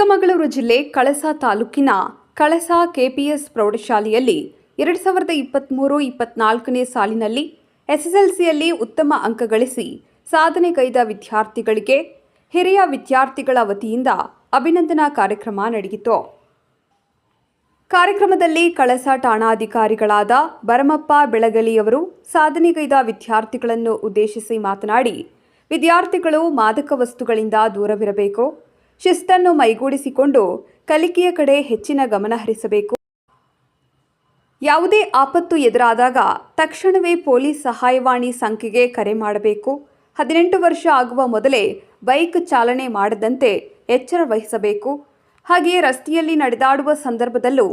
ಚಿಕ್ಕಮಗಳೂರು ಜಿಲ್ಲೆ ಕಳಸ ತಾಲೂಕಿನ ಕಳಸ ಕೆಪಿಎಸ್ ಪ್ರೌಢಶಾಲೆಯಲ್ಲಿ ಎರಡು ಸಾವಿರದ ಇಪ್ಪತ್ತ್ಮೂರು ಇಪ್ಪತ್ನಾಲ್ಕನೇ ಸಾಲಿನಲ್ಲಿ ಎಸ್ಎಸ್ಎಲ್ಸಿಯಲ್ಲಿ ಉತ್ತಮ ಅಂಕ ಗಳಿಸಿ ಸಾಧನೆಗೈದ ವಿದ್ಯಾರ್ಥಿಗಳಿಗೆ ಹಿರಿಯ ವಿದ್ಯಾರ್ಥಿಗಳ ವತಿಯಿಂದ ಅಭಿನಂದನಾ ಕಾರ್ಯಕ್ರಮ ನಡೆಯಿತು. ಕಾರ್ಯಕ್ರಮದಲ್ಲಿ ಕಳಸ ಠಾಣಾಧಿಕಾರಿಗಳಾದ ಭರಮಪ್ಪ ಬೆಳಗಲಿಯವರು ಸಾಧನೆಗೈದ ವಿದ್ಯಾರ್ಥಿಗಳನ್ನು ಉದ್ದೇಶಿಸಿ ಮಾತನಾಡಿ, ವಿದ್ಯಾರ್ಥಿಗಳು ಮಾದಕ ವಸ್ತುಗಳಿಂದ ದೂರವಿರಬೇಕು ಶಿಸ್ತನ್ನು ಮೈಗೂಡಿಸಿಕೊಂಡು ಕಲಿಕೆಯ ಕಡೆ ಹೆಚ್ಚಿನ ಗಮನ ಹರಿಸಬೇಕು. ಯಾವುದೇ ಆಪತ್ತು ಎದುರಾದಾಗ ತಕ್ಷಣವೇ ಪೊಲೀಸ್ ಸಹಾಯವಾಣಿ ಸಂಖ್ಯೆಗೆ ಕರೆ ಮಾಡಬೇಕು. ಹದಿನೆಂಟು ವರ್ಷ ಆಗುವ ಮೊದಲೇ ಬೈಕ್ ಚಾಲನೆ ಮಾಡದಂತೆ ಎಚ್ಚರ ವಹಿಸಬೇಕು. ಹಾಗೆಯೇ ರಸ್ತೆಯಲ್ಲಿ ನಡೆದಾಡುವ ಸಂದರ್ಭದಲ್ಲೂ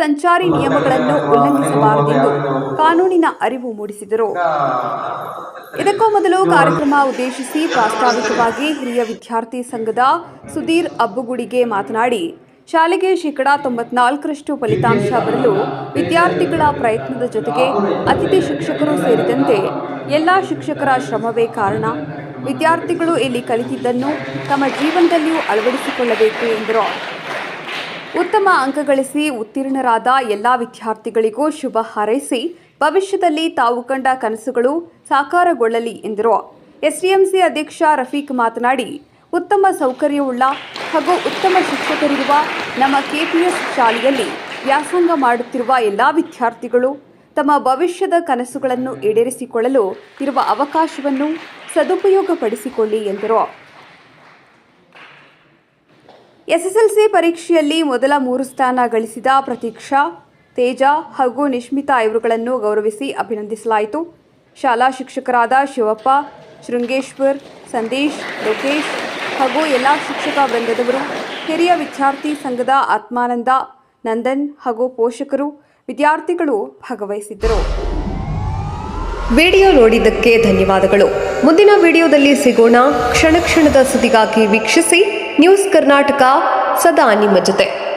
ಸಂಚಾರಿ ನಿಯಮಗಳನ್ನು ಉಲ್ಲಂಘಿಸಬಾರದೆಂದು ಕಾನೂನಿನ ಅರಿವು ಮೂಡಿಸಿದರು. ಇದಕ್ಕೂ ಮೊದಲು ಕಾರ್ಯಕ್ರಮ ಉದ್ದೇಶಿಸಿ ಪ್ರಾಸ್ತಾವಿಕವಾಗಿ ಹಿರಿಯ ವಿದ್ಯಾರ್ಥಿ ಸಂಘದ ಸುಧೀರ್ ಅಬ್ಬುಗುಡಿಗೆ ಮಾತನಾಡಿ, ಶಾಲೆಗೆ ಶೇಕಡಾ ತೊಂಬತ್ನಾಲ್ಕರಷ್ಟು ಫಲಿತಾಂಶ ಬರಲು ವಿದ್ಯಾರ್ಥಿಗಳ ಪ್ರಯತ್ನದ ಜೊತೆಗೆ ಅತಿಥಿ ಶಿಕ್ಷಕರು ಸೇರಿದಂತೆ ಎಲ್ಲ ಶಿಕ್ಷಕರ ಶ್ರಮವೇ ಕಾರಣ. ವಿದ್ಯಾರ್ಥಿಗಳು ಇಲ್ಲಿ ಕಲಿತಿದ್ದನ್ನು ತಮ್ಮ ಜೀವನದಲ್ಲಿಯೂ ಅಳವಡಿಸಿಕೊಳ್ಳಬೇಕು ಎಂದರು. ಉತ್ತಮ ಅಂಕ ಗಳಿಸಿ ಉತ್ತೀರ್ಣರಾದ ಎಲ್ಲ ವಿದ್ಯಾರ್ಥಿಗಳಿಗೂ ಶುಭ ಹಾರೈಸಿ ಭವಿಷ್ಯದಲ್ಲಿ ತಾವು ಕಂಡ ಕನಸುಗಳು ಸಾಕಾರಗೊಳ್ಳಲಿ ಎಂದರು. ಎಸ್ಡಿಎಂಸಿ ಅಧ್ಯಕ್ಷ ರಫೀಕ್ ಮಾತನಾಡಿ, ಉತ್ತಮ ಸೌಕರ್ಯವುಳ್ಳ ಹಾಗೂ ಉತ್ತಮ ಶಿಕ್ಷಕರಿರುವ ನಮ್ಮ ಕೆಪಿಎಸ್ ಶಾಲೆಯಲ್ಲಿ ವ್ಯಾಸಂಗ ಮಾಡುತ್ತಿರುವ ಎಲ್ಲ ವಿದ್ಯಾರ್ಥಿಗಳು ತಮ್ಮ ಭವಿಷ್ಯದ ಕನಸುಗಳನ್ನು ಈಡೇರಿಸಿಕೊಳ್ಳಲು ಇರುವ ಅವಕಾಶವನ್ನು ಸದುಪಯೋಗಪಡಿಸಿಕೊಳ್ಳಿ ಎಂದರು. ಎಸ್ಎಸ್ಎಲ್ಸಿ ಪರೀಕ್ಷೆಯಲ್ಲಿ ಮೊದಲ ಮೂರು ಸ್ಥಾನ ಗಳಿಸಿದ ಪ್ರತೀಕ್ಷಾ ತೇಜ ಹಾಗೂ ನಿಶ್ಮಿತಾ ಇವರುಗಳನ್ನು ಗೌರವಿಸಿ ಅಭಿನಂದಿಸಲಾಯಿತು. ಶಾಲಾ ಶಿಕ್ಷಕರಾದ ಶಿವಪ್ಪ, ಶೃಂಗೇಶ್ವರ್, ಸಂದೇಶ್, ಲೋಕೇಶ್ ಹಾಗೂ ಎಲ್ಲ ಶಿಕ್ಷಕ ವೃಂದದವರು, ಹಿರಿಯ ವಿದ್ಯಾರ್ಥಿ ಸಂಘದ ಆತ್ಮಾನಂದ, ನಂದನ್ ಹಾಗೂ ಪೋಷಕರು, ವಿದ್ಯಾರ್ಥಿಗಳು ಭಾಗವಹಿಸಿದ್ದರು. ವಿಡಿಯೋ ನೋಡಿದ್ದಕ್ಕೆ ಧನ್ಯವಾದಗಳು. ಮುಂದಿನ ವಿಡಿಯೋದಲ್ಲಿ ಸಿಗೋಣ. ಕ್ಷಣ ಕ್ಷಣದ ಸುದ್ದಿಗಾಗಿ ವೀಕ್ಷಿಸಿ. ನ್ಯೂಸ್ ಕರ್ನಾಟಕ ಸದಾ ನಿಮ್ಮ ಜೊತೆ.